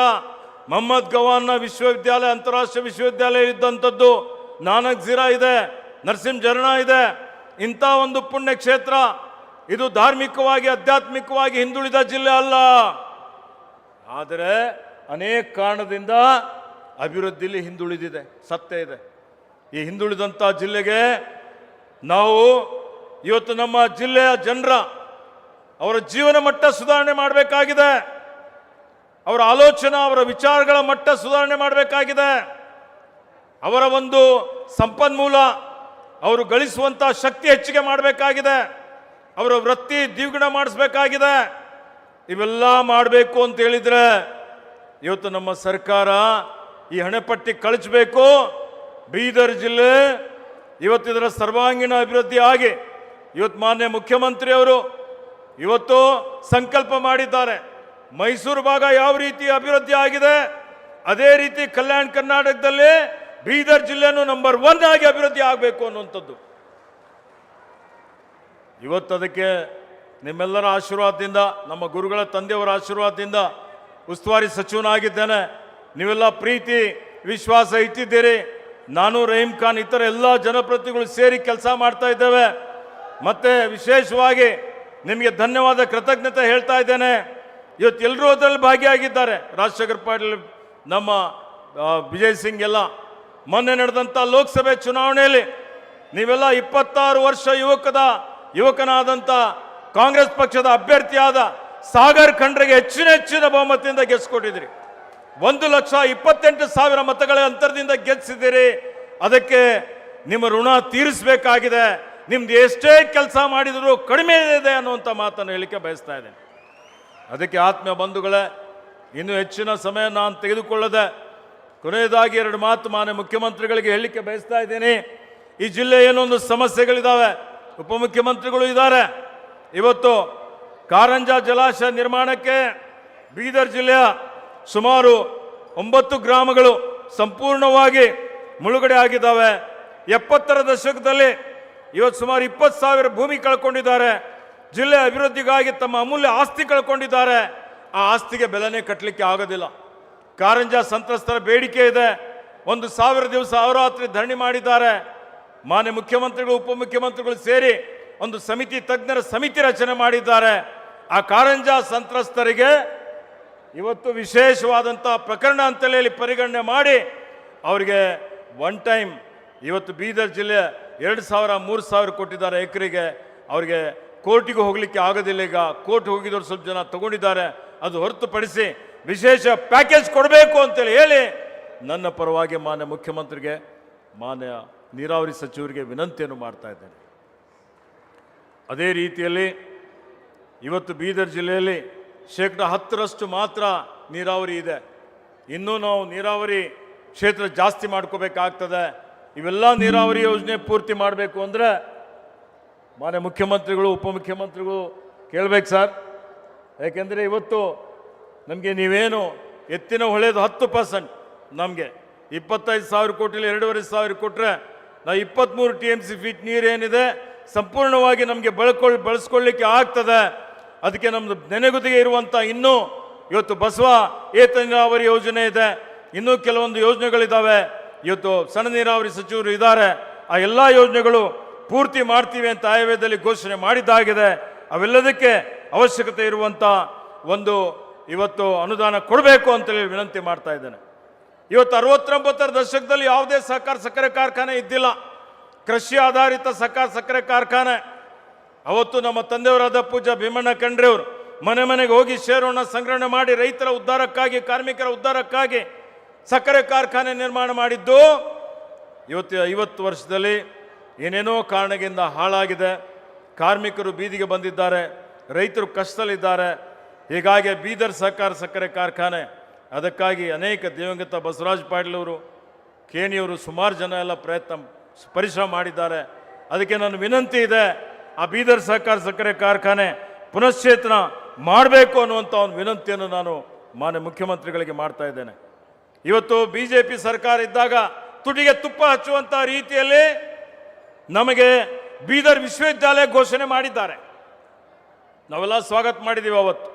ಮೊಹಮ್ಮದ್ ಗವಾನ್ನ ವಿಶ್ವವಿದ್ಯಾಲಯ, ಅಂತಾರಾಷ್ಟ್ರೀಯ ವಿಶ್ವವಿದ್ಯಾಲಯ ಇದ್ದಂಥದ್ದು ನಾನಕ್ ಜೀರಾ ಇದೆ, ನರಸಿಂಹ ಜರಣ ಇದೆ. ಇಂಥ ಒಂದು ಪುಣ್ಯ ಕ್ಷೇತ್ರ ಇದು ಧಾರ್ಮಿಕವಾಗಿ, ಆಧ್ಯಾತ್ಮಿಕವಾಗಿ ಹಿಂದುಳಿದ ಜಿಲ್ಲೆ ಅಲ್ಲ. ಆದರೆ ಅನೇಕ ಕಾರಣದಿಂದ ಅಭಿವೃದ್ಧಿಲಿ ಹಿಂದುಳಿದಿದೆ ಸತ್ಯ ಇದೆ. ಈ ಹಿಂದುಳಿದಂಥ ಜಿಲ್ಲೆಗೆ ನಾವು ಇವತ್ತು ನಮ್ಮ ಜಿಲ್ಲೆಯ ಜನರ, ಅವರ ಜೀವನ ಮಟ್ಟ ಸುಧಾರಣೆ ಮಾಡಬೇಕಾಗಿದೆ. ಅವರ ಆಲೋಚನೆ, ಅವರ ವಿಚಾರಗಳ ಮಟ್ಟ ಸುಧಾರಣೆ ಮಾಡಬೇಕಾಗಿದೆ. ಅವರ ಒಂದು ಸಂಪನ್ಮೂಲ, ಅವರು ಗಳಿಸುವಂಥ ಶಕ್ತಿ ಹೆಚ್ಚಿಗೆ ಮಾಡಬೇಕಾಗಿದೆ. ಅವರ ವೃತ್ತಿ ದ್ವಿಗುಣ ಮಾಡಿಸ್ಬೇಕಾಗಿದೆ. ಇವೆಲ್ಲ ಮಾಡಬೇಕು ಅಂತ ಹೇಳಿದ್ರೆ, ಇವತ್ತು ನಮ್ಮ ಸರ್ಕಾರ ಈ ಹಣೆಪಟ್ಟಿ ಕಳಿಸ್ಬೇಕು. ಬೀದರ್ ಜಿಲ್ಲೆ ಇವತ್ತು ಇದರ ಸರ್ವಾಂಗೀಣ ಅಭಿವೃದ್ಧಿ ಆಗಿ, ಇವತ್ತು ಮಾನ್ಯ ಮುಖ್ಯಮಂತ್ರಿಯವರು ಇವತ್ತು ಸಂಕಲ್ಪ ಮಾಡಿದ್ದಾರೆ. ಮೈಸೂರು ಭಾಗ ಯಾವ ರೀತಿ ಅಭಿವೃದ್ಧಿ ಆಗಿದೆ, ಅದೇ ರೀತಿ ಕಲ್ಯಾಣ ಕರ್ನಾಟಕದಲ್ಲಿ ಬೀದರ್ ಜಿಲ್ಲೆನೂ ನಂಬರ್ ಒನ್ ಆಗಿ ಅಭಿವೃದ್ಧಿ ಆಗಬೇಕು ಅನ್ನುವಂಥದ್ದು. ಇವತ್ತು ಅದಕ್ಕೆ ನಿಮ್ಮೆಲ್ಲರ ಆಶೀರ್ವಾದದಿಂದ, ನಮ್ಮ ಗುರುಗಳ ತಂದೆಯವರ ಆಶೀರ್ವಾದದಿಂದ ಉಸ್ತುವಾರಿ ಸಚಿವನಾಗಿದ್ದೇನೆ. ನೀವೆಲ್ಲ ಪ್ರೀತಿ, ವಿಶ್ವಾಸ ಇಟ್ಟಿದ್ದೀರಿ. ನಾನು ರಹೀಮ್ ಖಾನ್, ಇತರ ಎಲ್ಲ ಜನಪ್ರತಿನಿಧಿಗಳು ಸೇರಿ ಕೆಲಸ ಮಾಡ್ತಾ ಇದ್ದೇವೆ. ಮತ್ತು ವಿಶೇಷವಾಗಿ ನಿಮಗೆ ಧನ್ಯವಾದ ಕೃತಜ್ಞತೆ ಹೇಳ್ತಾ ಇದ್ದೇನೆ. ಇವತ್ತು ಎಲ್ಲರೂ ಅದರಲ್ಲಿ ಭಾಗಿಯಾಗಿದ್ದಾರೆ. ರಾಜಶೇಖರ್ ಪಾಟೀಲ್, ನಮ್ಮ ವಿಜಯ್ ಸಿಂಗ್ ಎಲ್ಲ. ಮೊನ್ನೆ ನಡೆದಂಥ ಲೋಕಸಭೆ ಚುನಾವಣೆಯಲ್ಲಿ ನೀವೆಲ್ಲ ಇಪ್ಪತ್ತಾರು ವರ್ಷ ಯುವಕದ ಯುವಕನಾದಂಥ ಕಾಂಗ್ರೆಸ್ ಪಕ್ಷದ ಅಭ್ಯರ್ಥಿಯಾದ ಸಾಗರ್ ಖಂಡ್ರೆಗೆ ಹೆಚ್ಚಿನ ಹೆಚ್ಚಿನ ಬಹುಮತದಿಂದ ಗೆಲ್ಲಿಸ್ಕೊಟ್ಟಿದ್ರಿ ಒಂದು ಲಕ್ಷ ಇಪ್ಪತ್ತೆಂಟು ಸಾವಿರ ಮತಗಳ ಅಂತರದಿಂದ ಗೆಲ್ಲಿಸಿದ್ದೀರಿ ಅದಕ್ಕೆ ನಿಮ್ಮ ಋಣ ತೀರಿಸಬೇಕಾಗಿದೆ. ನಿಮ್ದು ಎಷ್ಟೇ ಕೆಲಸ ಮಾಡಿದರೂ ಕಡಿಮೆ ಇದೆ ಅನ್ನುವಂಥ ಮಾತನ್ನು ಹೇಳಿಕೆ ಬಯಸ್ತಾ ಇದ್ದೇನೆ. ಅದಕ್ಕೆ ಆತ್ಮೀಯ ಬಂಧುಗಳೇ, ಇನ್ನೂ ಹೆಚ್ಚಿನ ಸಮಯ ನಾನು ತೆಗೆದುಕೊಳ್ಳದೆ, ಕೊನೆಯದಾಗಿ ಎರಡು ಮಾತು ಮಾನ್ಯ ಮುಖ್ಯಮಂತ್ರಿಗಳಿಗೆ ಹೇಳಲಿಕ್ಕೆ ಬಯಸ್ತಾ ಇದ್ದೀನಿ. ಈ ಜಿಲ್ಲೆ ಏನೊಂದು ಸಮಸ್ಯೆಗಳಿದ್ದಾವೆ ಉಪಮುಖ್ಯಮಂತ್ರಿಗಳು ಇದ್ದಾರೆ. ಇವತ್ತು ಕಾರಂಜ ಜಲಾಶಯ ನಿರ್ಮಾಣಕ್ಕೆ ಬೀದರ್ ಜಿಲ್ಲೆಯ ಸುಮಾರು ಒಂಬತ್ತು ಗ್ರಾಮಗಳು ಸಂಪೂರ್ಣವಾಗಿ ಮುಳುಗಡೆ ಆಗಿದ್ದಾವೆ. ಎಪ್ಪತ್ತರ ದಶಕದಲ್ಲಿ ಇವತ್ತು ಸುಮಾರು ಇಪ್ಪತ್ತು ಸಾವಿರ ಭೂಮಿ ಕಳ್ಕೊಂಡಿದ್ದಾರೆ. ಜಿಲ್ಲೆ ಅಭಿವೃದ್ಧಿಗಾಗಿ ತಮ್ಮ ಅಮೂಲ್ಯ ಆಸ್ತಿ ಕಳ್ಕೊಂಡಿದ್ದಾರೆ. ಆ ಆಸ್ತಿಗೆ ಬೆಲೆನೇ ಕಟ್ಟಲಿಕ್ಕೆ ಆಗೋದಿಲ್ಲ. ಕಾರಂಜ ಸಂತ್ರಸ್ತರ ಬೇಡಿಕೆ ಇದೆ. ಒಂದು ಸಾವಿರ ದಿವಸ ಅವರಾತ್ರಿ ಧರಣಿ ಮಾಡಿದ್ದಾರೆ. ಮಾನ್ಯ ಮುಖ್ಯಮಂತ್ರಿಗಳು, ಉಪಮುಖ್ಯಮಂತ್ರಿಗಳು ಸೇರಿ ಒಂದು ಸಮಿತಿ ತಜ್ಞರ ಸಮಿತಿ ರಚನೆ ಮಾಡಿದ್ದಾರೆ. ಆ ಕಾರಂಜ ಸಂತ್ರಸ್ತರಿಗೆ ಇವತ್ತು ವಿಶೇಷವಾದಂಥ ಪ್ರಕರಣ ಅಂತಲೇ ಹೇಳಿ ಪರಿಗಣನೆ ಮಾಡಿ ಅವರಿಗೆ ಒನ್ ಟೈಮ್ ಇವತ್ತು ಬೀದರ್ ಜಿಲ್ಲೆ ಎರಡು ಸಾವಿರ, ಮೂರು ಸಾವಿರ ಕೊಟ್ಟಿದ್ದಾರೆ ಎಕರೆಗೆ. ಅವರಿಗೆ ಕೋರ್ಟಿಗೆ ಹೋಗಲಿಕ್ಕೆ ಆಗೋದಿಲ್ಲ ಈಗ. ಕೋರ್ಟ್ ಹೋಗಿದವರು ಸ್ವಲ್ಪ ಜನ ತಗೊಂಡಿದ್ದಾರೆ. ಅದು ಹೊರತುಪಡಿಸಿ ವಿಶೇಷ ಪ್ಯಾಕೇಜ್ ಕೊಡಬೇಕು ಅಂತೇಳಿ ಹೇಳಿ ನನ್ನ ಪರವಾಗಿ ಮಾನ್ಯ ಮುಖ್ಯಮಂತ್ರಿಗೆ, ಮಾನ್ಯ ನೀರಾವರಿ ಸಚಿವರಿಗೆ ವಿನಂತಿಯನ್ನು ಮಾಡ್ತಾ ಇದ್ದೇನೆ. ಅದೇ ರೀತಿಯಲ್ಲಿ ಇವತ್ತು ಬೀದರ್ ಜಿಲ್ಲೆಯಲ್ಲಿ ಶೇಕಡ ಹತ್ತರಷ್ಟು ಮಾತ್ರ ನೀರಾವರಿ ಇದೆ. ಇನ್ನೂ ನಾವು ನೀರಾವರಿ ಕ್ಷೇತ್ರ ಜಾಸ್ತಿ ಮಾಡ್ಕೋಬೇಕಾಗ್ತದೆ. ಇವೆಲ್ಲ ನೀರಾವರಿ ಯೋಜನೆ ಪೂರ್ತಿ ಮಾಡಬೇಕು ಅಂದರೆ ಮಾನ್ಯ ಮುಖ್ಯಮಂತ್ರಿಗಳು, ಉಪಮುಖ್ಯಮಂತ್ರಿಗಳು ಕೇಳಬೇಕು ಸರ್. ಯಾಕೆಂದರೆ ಇವತ್ತು ನಮಗೆ ನೀವೇನು ಎತ್ತಿನ ಹೊಳೆದು ಹತ್ತು ಪರ್ಸೆಂಟ್ ನಮಗೆ. ಇಪ್ಪತ್ತೈದು ಸಾವಿರ ಕೋಟಿಲಿ ಎರಡೂವರೆ ಸಾವಿರ ಕೊಟ್ಟರೆ ನಾವು ಇಪ್ಪತ್ತ್ಮೂರು ಟಿ ಎಂ ಸಿ ಫೀಟ್ ನೀರೇನಿದೆ, ಸಂಪೂರ್ಣವಾಗಿ ನಮಗೆ ಬಳಕೊಳ್ಳಿ ಬಳಸ್ಕೊಳ್ಳಿಕ್ಕೆ ಆಗ್ತದೆ. ಅದಕ್ಕೆ ನಮ್ಮದು ನೆನೆಗುದಿಗೆ ಇರುವಂಥ ಇನ್ನೂ ಇವತ್ತು ಬಸವ ಏತ ನೀರಾವರಿ ಯೋಜನೆ ಇದೆ. ಇನ್ನೂ ಕೆಲವೊಂದು ಯೋಜನೆಗಳಿದ್ದಾವೆ ಇವತ್ತು ಸಣ್ಣ ನೀರಾವರಿ ಸಚಿವರು ಇದ್ದಾರೆ. ಆ ಎಲ್ಲ ಯೋಜನೆಗಳು ಪೂರ್ತಿ ಮಾಡ್ತೀವಿ ಅಂತ ಆಯವ್ಯದಲ್ಲಿ ಘೋಷಣೆ ಮಾಡಿದ್ದಾಗಿದೆ. ಅವೆಲ್ಲದಕ್ಕೆ ಅವಶ್ಯಕತೆ ಇರುವಂಥ ಒಂದು ಇವತ್ತು ಅನುದಾನ ಕೊಡಬೇಕು ಅಂತೇಳಿ ವಿನಂತಿ ಮಾಡ್ತಾ ಇದ್ದೇನೆ. ಇವತ್ತು ಅರವತ್ತೊಂಬತ್ತರ ದಶಕದಲ್ಲಿ ಯಾವುದೇ ಸಹಕಾರ ಸಕ್ಕರೆ ಕಾರ್ಖಾನೆ ಇದ್ದಿಲ್ಲ. ಕೃಷಿ ಆಧಾರಿತ ಸಹಕಾರ ಸಕ್ಕರೆ ಕಾರ್ಖಾನೆ. ಅವತ್ತು ನಮ್ಮ ತಂದೆಯವರಾದ ಪೂಜಾ ಭೀಮಣ್ಣ ಖಂಡ್ರೆಯವರು ಮನೆ ಮನೆಗೆ ಹೋಗಿ ಷೇರನ್ನ ಸಂಗ್ರಹಣೆ ಮಾಡಿ ರೈತರ ಉದ್ಧಾರಕ್ಕಾಗಿ, ಕಾರ್ಮಿಕರ ಉದ್ಧಾರಕ್ಕಾಗಿ ಸಕ್ಕರೆ ಕಾರ್ಖಾನೆ ನಿರ್ಮಾಣ ಮಾಡಿದ್ದು. ಇವತ್ತು ಐವತ್ತು ವರ್ಷದಲ್ಲಿ ಏನೇನೋ ಕಾರಣದಿಂದ ಹಾಳಾಗಿದೆ. ಕಾರ್ಮಿಕರು ಬೀದಿಗೆ ಬಂದಿದ್ದಾರೆ. ರೈತರು ಕಷ್ಟದಲ್ಲಿದ್ದಾರೆ. ಹೀಗಾಗಿ ಬೀದರ್ ಸಹಕಾರ ಸಕ್ಕರೆ ಕಾರ್ಖಾನೆ ಅದಕ್ಕಾಗಿ ಅನೇಕ ದಿವಂಗತ ಬಸವರಾಜ್ ಪಾಟೀಲವರು ಕೇಣಿಯವರು ಸುಮಾರು ಜನ ಎಲ್ಲ ಪ್ರಯತ್ನ ಪರಿಶ್ರಮ ಮಾಡಿದ್ದಾರೆ. ಅದಕ್ಕೆ ನನ್ನ ವಿನಂತಿ ಇದೆ, ಆ ಬೀದರ್ ಸಹಕಾರ ಸಕ್ಕರೆ ಕಾರ್ಖಾನೆ ಪುನಶ್ಚೇತನ ಮಾಡಬೇಕು ಅನ್ನುವಂಥ ಒಂದು ವಿನಂತಿಯನ್ನು ನಾನು ಮಾನ್ಯ ಮುಖ್ಯಮಂತ್ರಿಗಳಿಗೆ ಮಾಡ್ತಾ ಇದ್ದೇನೆ. ಇವತ್ತು ಬಿ ಜೆ ಪಿ ಸರ್ಕಾರ ಇದ್ದಾಗ ತುಟಿಗೆ ತುಪ್ಪ ಹಚ್ಚುವಂಥ ರೀತಿಯಲ್ಲಿ ನಮಗೆ ಬೀದರ್ ವಿಶ್ವವಿದ್ಯಾಲಯ ಘೋಷಣೆ ಮಾಡಿದ್ದಾರೆ. ನಾವೆಲ್ಲ ಸ್ವಾಗತ ಮಾಡಿದ್ದೀವಿ ಅವತ್ತು.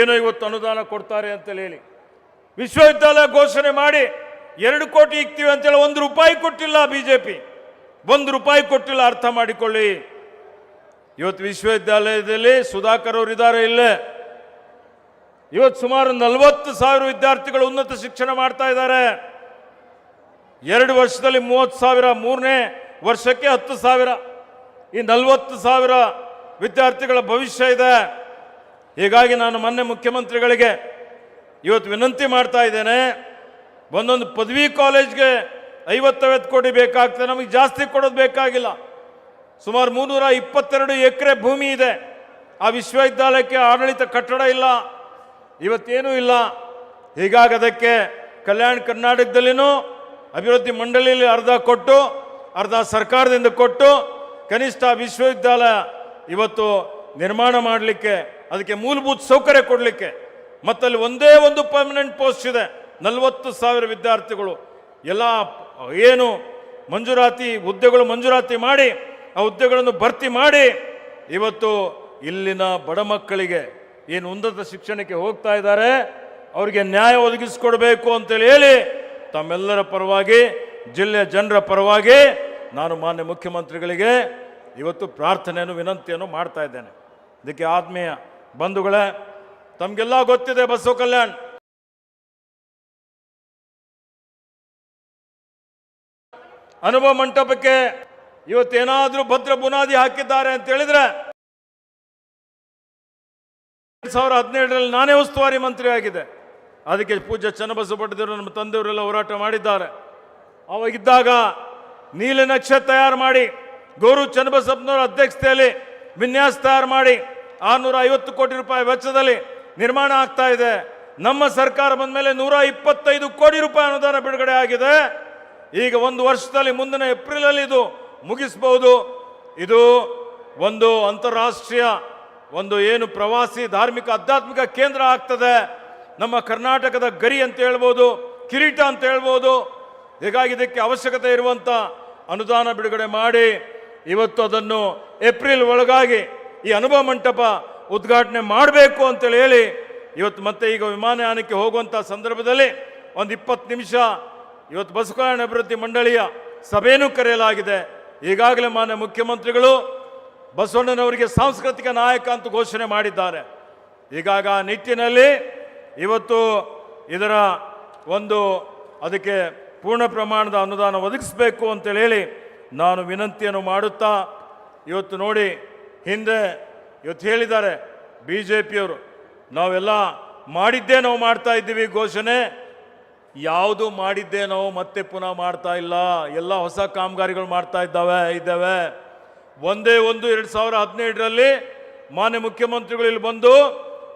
ಏನೋ ಇವತ್ತು ಅನುದಾನ ಕೊಡ್ತಾರೆ ಅಂತೇಳಿ ಹೇಳಿ. ವಿಶ್ವವಿದ್ಯಾಲಯ ಘೋಷಣೆ ಮಾಡಿ ಎರಡು ಕೋಟಿ ಇಕ್ತೀವಿ ಅಂತೇಳಿ ಒಂದು ರೂಪಾಯಿ ಕೊಟ್ಟಿಲ್ಲ ಬಿ ಜೆ ಪಿ ಒಂದು ರೂಪಾಯಿ ಕೊಟ್ಟಿಲ್ಲ, ಅರ್ಥ ಮಾಡಿಕೊಳ್ಳಿ. ಇವತ್ತು ವಿಶ್ವವಿದ್ಯಾಲಯದಲ್ಲಿ ಸುಧಾಕರ್ ಅವರು ಇದ್ದಾರೆ ಇಲ್ಲೇ. ಇವತ್ತು ಸುಮಾರು ನಲವತ್ತು ಸಾವಿರ ವಿದ್ಯಾರ್ಥಿಗಳು ಉನ್ನತ ಶಿಕ್ಷಣ ಮಾಡ್ತಾ ಇದ್ದಾರೆ. ಎರಡು ವರ್ಷದಲ್ಲಿ ಮೂವತ್ತು ಸಾವಿರ, ಮೂರನೇ ವರ್ಷಕ್ಕೆ ಹತ್ತು ಸಾವಿರ. ಈ ನಲವತ್ತು ಸಾವಿರ ವಿದ್ಯಾರ್ಥಿಗಳ ಭವಿಷ್ಯ ಇದೆ. ಹೀಗಾಗಿ ನಾನು ಮೊನ್ನೆ ಮುಖ್ಯಮಂತ್ರಿಗಳಿಗೆ ಇವತ್ತು ವಿನಂತಿ ಮಾಡ್ತಾ ಇದ್ದೇನೆ, ಒಂದೊಂದು ಪದವಿ ಕಾಲೇಜ್ಗೆ ಐವತ್ತೈವತ್ತು ಕೋಟಿ ಬೇಕಾಗ್ತದೆ, ನಮಗೆ ಜಾಸ್ತಿ ಕೊಡೋದು ಬೇಕಾಗಿಲ್ಲ. ಸುಮಾರು ಮುನ್ನೂರ ಇಪ್ಪತ್ತೆರಡು ಎಕರೆ ಭೂಮಿ ಇದೆ. ಆ ವಿಶ್ವವಿದ್ಯಾಲಯಕ್ಕೆ ಆಡಳಿತ ಕಟ್ಟಡ ಇಲ್ಲ, ಇವತ್ತೇನೂ ಇಲ್ಲ. ಹೀಗಾಗಿ ಅದಕ್ಕೆ ಕಲ್ಯಾಣ ಕರ್ನಾಟಕದಲ್ಲಿನೂ ಅಭಿವೃದ್ಧಿ ಮಂಡಳಿಯಲ್ಲಿ ಅರ್ಧ ಕೊಟ್ಟು, ಅರ್ಧ ಸರ್ಕಾರದಿಂದ ಕೊಟ್ಟು, ಕನಿಷ್ಠ ವಿಶ್ವವಿದ್ಯಾಲಯ ಇವತ್ತು ನಿರ್ಮಾಣ ಮಾಡಲಿಕ್ಕೆ, ಅದಕ್ಕೆ ಮೂಲಭೂತ ಸೌಕರ್ಯ ಕೊಡಲಿಕ್ಕೆ ಮತ್ತಲ್ಲಿ ಒಂದೇ ಒಂದು ಪರ್ಮನೆಂಟ್ ಪೋಸ್ಟ್ ಇದೆ. ನಲವತ್ತು ಸಾವಿರ ವಿದ್ಯಾರ್ಥಿಗಳು. ಎಲ್ಲ ಏನು ಮಂಜೂರಾತಿ, ಹುದ್ದೆಗಳು ಮಂಜೂರಾತಿ ಮಾಡಿ, ಆ ಹುದ್ದೆಗಳನ್ನು ಭರ್ತಿ ಮಾಡಿ, ಇವತ್ತು ಇಲ್ಲಿನ ಬಡ ಮಕ್ಕಳಿಗೆ ಏನು ಉನ್ನತ ಶಿಕ್ಷಣಕ್ಕೆ ಹೋಗ್ತಾ ಇದ್ದಾರೆ, ಅವರಿಗೆ ನ್ಯಾಯ ಒದಗಿಸಿಕೊಡ್ಬೇಕು ಅಂತೇಳಿ ಹೇಳಿ, ತಮ್ಮೆಲ್ಲರ ಪರವಾಗಿ ಜಿಲ್ಲೆಯ ಜನರ ಪರವಾಗಿ ನಾನು ಮಾನ್ಯ ಮುಖ್ಯಮಂತ್ರಿಗಳಿಗೆ ಇವತ್ತು ಪ್ರಾರ್ಥನೆಯನ್ನು ವಿನಂತಿಯನ್ನು ಮಾಡ್ತಾ ಇದ್ದೇನೆ. ಇದಕ್ಕೆ ಆತ್ಮೀಯ ಬಂಧುಗಳೇ ತಮಗೆಲ್ಲ ಗೊತ್ತಿದೆ ಬಸವ ಕಲ್ಯಾಣ್. ಅನುಭವ ಮಂಟಪಕ್ಕೆ ಇವತ್ತೇನಾದರೂ ಭದ್ರ ಬುನಾದಿ ಹಾಕಿದ್ದಾರೆ ಅಂತ ಹೇಳಿದ್ರೆ ಎರಡ್ ಸಾವಿರ ಹದಿನೇಳರಲ್ಲಿ ನಾನೇ ಉಸ್ತುವಾರಿ ಮಂತ್ರಿ ಆಗಿದೆ. ಅದಕ್ಕೆ ಚನ್ನಬಸವ ಪಟ್ಟದೇವರು ನಮ್ಮ ತಂದೆಯವರೆಲ್ಲ ಹೋರಾಟ ಮಾಡಿದ್ದಾರೆ. ಅವಾಗಿದ್ದಾಗ ನೀಲನಕ್ಷೆ ತಯಾರು ಮಾಡಿ ಗೌರು ಚನ್ನಬಸಪ್ಪನವರ ಅಧ್ಯಕ್ಷತೆಯಲ್ಲಿ ವಿನ್ಯಾಸ ತಯಾರು ಮಾಡಿ ಆರುನೂರ ಐವತ್ತು ಕೋಟಿ ರೂಪಾಯಿ ವೆಚ್ಚದಲ್ಲಿ ನಿರ್ಮಾಣ ಆಗ್ತಾ ಇದೆ. ನಮ್ಮ ಸರ್ಕಾರ ಬಂದ ಮೇಲೆ ನೂರ ಇಪ್ಪತ್ತೈದು ಕೋಟಿ ರೂಪಾಯಿ ಅನುದಾನ ಬಿಡುಗಡೆ ಆಗಿದೆ. ಈಗ ಒಂದು ವರ್ಷದಲ್ಲಿ ಮುಂದಿನ ಏಪ್ರಿಲಲ್ಲಿ ಇದು ಮುಗಿಸಬಹುದು ಇದು ಒಂದು ಅಂತಾರಾಷ್ಟ್ರೀಯ ಒಂದು ಏನು ಪ್ರವಾಸಿ ಧಾರ್ಮಿಕ ಆಧ್ಯಾತ್ಮಿಕ ಕೇಂದ್ರ ಆಗ್ತದೆ. ನಮ್ಮ ಕರ್ನಾಟಕದ ಗರಿ ಅಂತ ಹೇಳ್ಬೋದು, ಕಿರೀಟ ಅಂತ ಹೇಳ್ಬೋದು. ಹೀಗಾಗಿ ಇದಕ್ಕೆ ಅವಶ್ಯಕತೆ ಇರುವಂಥ ಅನುದಾನ ಬಿಡುಗಡೆ ಮಾಡಿ. ಇವತ್ತು ಅದನ್ನು ಏಪ್ರಿಲ್ ಒಳಗಾಗಿ ಈ ಅನುಭವ ಮಂಟಪ ಉದ್ಘಾಟನೆ ಮಾಡಬೇಕು ಅಂತೇಳಿ ಹೇಳಿ ಇವತ್ತು ಮತ್ತೆ ಈಗ ವಿಮಾನಯಾನಕ್ಕೆ ಹೋಗುವಂಥ ಸಂದರ್ಭದಲ್ಲಿ ಒಂದು ಇಪ್ಪತ್ತು ನಿಮಿಷ ಇವತ್ತು ಬಸವಕಲ್ಯಾಣ ಅಭಿವೃದ್ಧಿ ಮಂಡಳಿಯ ಸಭೆಯನ್ನು ಕರೆಯಲಾಗಿದೆ. ಈಗಾಗಲೇ ಮಾನ್ಯ ಮುಖ್ಯಮಂತ್ರಿಗಳು ಬಸವಣ್ಣನವರಿಗೆ ಸಾಂಸ್ಕೃತಿಕ ನಾಯಕ ಅಂತ ಘೋಷಣೆ ಮಾಡಿದ್ದಾರೆ. ಈಗಾಗ ಆ ನಿಟ್ಟಿನಲ್ಲಿ ಇವತ್ತು ಇದರ ಒಂದು ಅದಕ್ಕೆ ಪೂರ್ಣ ಪ್ರಮಾಣದ ಅನುದಾನ ಒದಗಿಸಬೇಕು ಅಂತೇಳಿ ನಾನು ವಿನಂತಿಯನ್ನು ಮಾಡುತ್ತಾ ಇವತ್ತು ನೋಡಿ ಹಿಂದೆ ಇವತ್ತು ಹೇಳಿದ್ದಾರೆ ಬಿ ಜೆ ಪಿಯವರು ನಾವೆಲ್ಲ ಮಾಡಿದ್ದೇ ನಾವು ಮಾಡ್ತಾ ಇದ್ದೀವಿ ಘೋಷಣೆ. ಯಾವುದು ಮಾಡಿದ್ದೇ ನಾವು ಮತ್ತೆ ಪುನಃ ಮಾಡ್ತಾ ಇಲ್ಲ. ಎಲ್ಲ ಹೊಸ ಕಾಮಗಾರಿಗಳು ಮಾಡ್ತಾ ಇದ್ದಾವೆ ಇದ್ದಾವೆ. ಒಂದೇ ಒಂದು ಎರಡು ಸಾವಿರ ಹದಿನೈದರಲ್ಲಿ ಮಾನ್ಯ ಮುಖ್ಯಮಂತ್ರಿಗಳು ಇಲ್ಲಿ ಬಂದು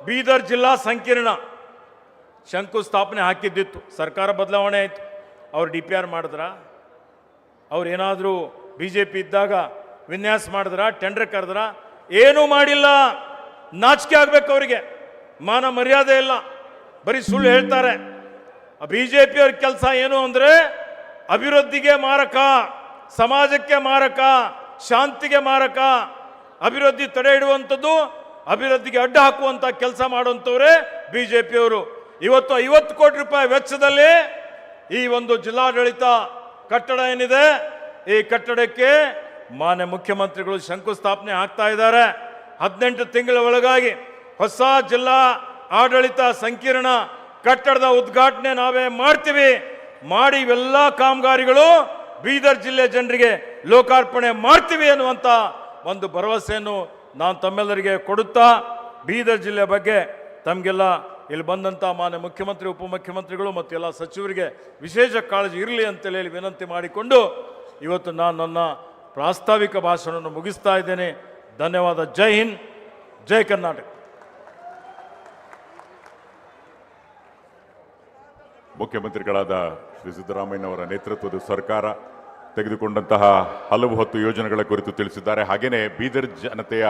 ಬೀದರ್ ಜಿಲ್ಲಾ ಸಂಕೀರ್ಣ ಶಂಕುಸ್ಥಾಪನೆ ಹಾಕಿದ್ದಿತ್ತು. ಸರ್ಕಾರ ಬದಲಾವಣೆ ಆಯಿತು. ಅವ್ರು ಡಿ ಪಿ ಆರ್ ಮಾಡಿದ್ರ? ಅವ್ರು ಏನಾದರೂ ಬಿ ಜೆ ಪಿ ಇದ್ದಾಗ ವಿನ್ಯಾಸ ಮಾಡಿದ್ರ? ಟೆಂಡರ್ ಕರೆದ್ರ? ಏನೂ ಮಾಡಿಲ್ಲ. ನಾಚಿಕೆ ಆಗ್ಬೇಕು ಅವರಿಗೆ. ಮಾನ ಮರ್ಯಾದೆ ಇಲ್ಲ. ಬರೀ ಸುಳ್ಳು ಹೇಳ್ತಾರೆ. ಬಿ ಜೆ ಪಿಯವ್ರ ಕೆಲಸ ಏನು ಅಂದರೆ ಅಭಿವೃದ್ಧಿಗೆ ಮಾರಕ, ಸಮಾಜಕ್ಕೆ ಮಾರಕ, ಶಾಂತಿಗೆ ಮಾರಕ, ಅಭಿವೃದ್ಧಿ ತಡೆ ಇಡುವಂಥದ್ದು, ಅಭಿವೃದ್ಧಿಗೆ ಅಡ್ಡ ಹಾಕುವಂಥ ಕೆಲಸ ಮಾಡುವಂಥವ್ರೆ ಬಿ ಜೆ ಪಿಯವರು ಇವತ್ತು ಐವತ್ತು ಕೋಟಿ ರೂಪಾಯಿ ವೆಚ್ಚದಲ್ಲಿ ಈ ಒಂದು ಜಿಲ್ಲಾಡಳಿತ ಕಟ್ಟಡ ಏನಿದೆ, ಈ ಕಟ್ಟಡಕ್ಕೆ ಮಾನ್ಯ ಮುಖ್ಯಮಂತ್ರಿಗಳು ಶಂಕುಸ್ಥಾಪನೆ ಆಗ್ತಾ ಇದ್ದಾರೆ. ಹದಿನೆಂಟು ತಿಂಗಳ ಒಳಗಾಗಿ ಹೊಸ ಜಿಲ್ಲಾ ಆಡಳಿತ ಸಂಕೀರ್ಣ ಕಟ್ಟಡದ ಉದ್ಘಾಟನೆ ನಾವೇ ಮಾಡ್ತೀವಿ. ಮಾಡಿ ಇವೆಲ್ಲ ಕಾಮಗಾರಿಗಳು ಬೀದರ್ ಜಿಲ್ಲೆ ಜನರಿಗೆ ಲೋಕಾರ್ಪಣೆ ಮಾಡ್ತೀವಿ ಅನ್ನುವಂಥ ಒಂದು ಭರವಸೆಯನ್ನು ನಾನು ತಮ್ಮೆಲ್ಲರಿಗೆ ಕೊಡುತ್ತಾ ಬೀದರ್ ಜಿಲ್ಲೆ ಬಗ್ಗೆ ತಮಗೆಲ್ಲ ಇಲ್ಲಿ ಬಂದಂಥ ಮಾನ್ಯ ಮುಖ್ಯಮಂತ್ರಿ, ಉಪಮುಖ್ಯಮಂತ್ರಿಗಳು ಮತ್ತು ಎಲ್ಲ ಸಚಿವರಿಗೆ ವಿಶೇಷ ಕಾಳಜಿ ಇರಲಿ ಅಂತೇಳಿ ವಿನಂತಿ ಮಾಡಿಕೊಂಡು ಇವತ್ತು ನಾನು ನನ್ನ ಪ್ರಾಸ್ತಾವಿಕ ಭಾಷಣವನ್ನು ಮುಗಿಸ್ತಾ ಇದ್ದೇನೆ. ಧನ್ಯವಾದ. ಜೈ ಹಿಂದ್. ಜೈ ಕರ್ನಾಟಕ. ಮುಖ್ಯಮಂತ್ರಿಗಳಾದ ಶ್ರೀ ಸಿದ್ದರಾಮಯ್ಯನವರ ನೇತೃತ್ವದ ಸರ್ಕಾರ ತೆಗೆದುಕೊಂಡಂತಹ ಹಲವು ಹೊತ್ತು ಯೋಜನೆಗಳ ಕುರಿತು ತಿಳಿಸಿದ್ದಾರೆ. ಹಾಗೆಯೇ ಬೀದರ್ ಜನತೆಯ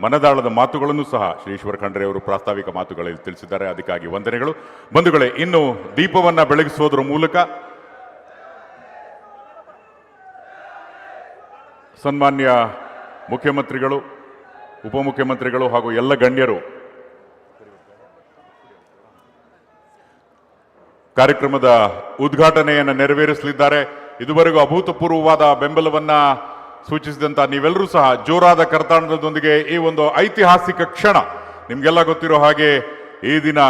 ಮನದಾಳದ ಮಾತುಗಳನ್ನು ಸಹ ಶ್ರೀ ಈಶ್ವರ ಖಂಡ್ರೆ ಅವರು ಪ್ರಾಸ್ತಾವಿಕ ಮಾತುಗಳಲ್ಲಿ ತಿಳಿಸಿದ್ದಾರೆ. ಅದಕ್ಕಾಗಿ ವಂದನೆಗಳು. ಬಂಧುಗಳೇ, ಇನ್ನು ದೀಪವನ್ನು ಬೆಳಗಿಸುವುದರ ಮೂಲಕ ಸನ್ಮಾನ್ಯ ಮುಖ್ಯಮಂತ್ರಿಗಳು, ಉಪಮುಖ್ಯಮಂತ್ರಿಗಳು ಹಾಗೂ ಎಲ್ಲ ಗಣ್ಯರು, ಕಾರ್ಯಕ್ರಮದ ಉದ್ಘಾಟನೆಯನ್ನು ನೆರವೇರಿಸಲಿದ್ದಾರೆ. ಇದುವರೆಗೂ ಅಭೂತಪೂರ್ವವಾದ ಬೆಂಬಲವನ್ನ ಸೂಚಿಸಿದಂಥ ನೀವೆಲ್ಲರೂ ಸಹ ಜೋರಾದ ಕರ್ತಾಂಡದೊಂದಿಗೆ ಈ ಒಂದು ಐತಿಹಾಸಿಕ ಕ್ಷಣ ನಿಮಗೆಲ್ಲ ಗೊತ್ತಿರೋ ಹಾಗೆ ಈ ದಿನ